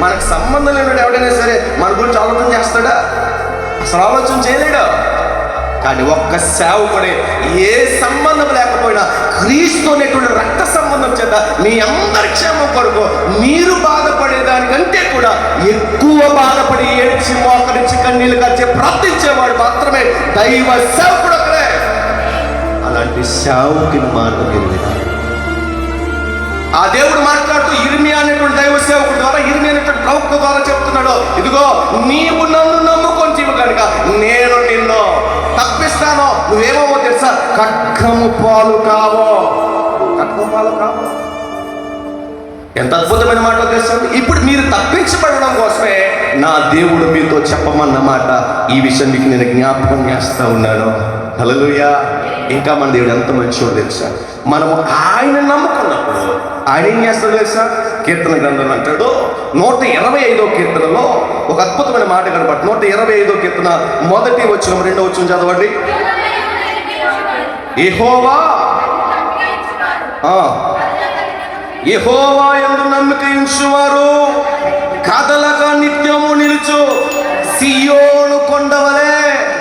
మనకు సంబంధం లేనివాడు ఎవడైనా సరే మన గురించి ఆలోచన చేస్తాడా? అసలు ఆలోచన చేయలేడా? కానీ ఒక్క సేవకుడే ఏ సంబంధం లేకపోయినా క్రీస్తు అనేటువంటి రక్త సంబంధం చేత మీ అందరి క్షేమం కొరకు మీరు బాధపడేదానికంటే కూడా ఎక్కువ బాధపడి ఏడ్చి మోకరించి కన్నీళ్ళు కలిసి ప్రార్థించేవాడు మాత్రమే దైవ సేవకుడు ఒకడే అలాంటి సేవకుని మాట ఆ దేవుడు మాట్లాడుతూ ఇర్మియా అనేటువంటి దైవ సేవకుడు ద్వారా ఇర్మియా అనేటువంటి ప్రవక్త ద్వారా చెప్తున్నాడు ఇదిగో నీవు నన్ను నమ్ముకొంటివి కనుక నేను నిన్ను తప్పిస్తాను. నువ్వేమో తెలుసా? కక్కము పాలు కావో. కక్కము పాలు కావో. ఎంత అద్భుతమైన మాట తెలుసా ఇప్పుడు మీరు తప్పించబడడం కోసమే నా దేవుడు మీతో చెప్పమన్నమాట ఈ విషయం మీకు నేను జ్ఞాపకం చేస్తూ ఉన్నాను. హలలుయా ఇంకా మన దేవుడు ఎంత మంచివాడు తెలుసా? మనము ఆయన నమ్ముకున్నప్పుడు ఆయన ఏం చేస్తాడు తెలుసా? కీర్తన గ్రంథం అంటాడు. నూట ఇరవై ఐదో కీర్తనలో ఒక అద్భుతమైన మాట కనబడి నూట ఇరవై ఐదో కీర్తన మొదటి వచ్చిన రెండో వచ్చిన చదవండి. నమ్మకించు ఎహోవా ఎందు కథలక నిత్యము నిలుచు సియో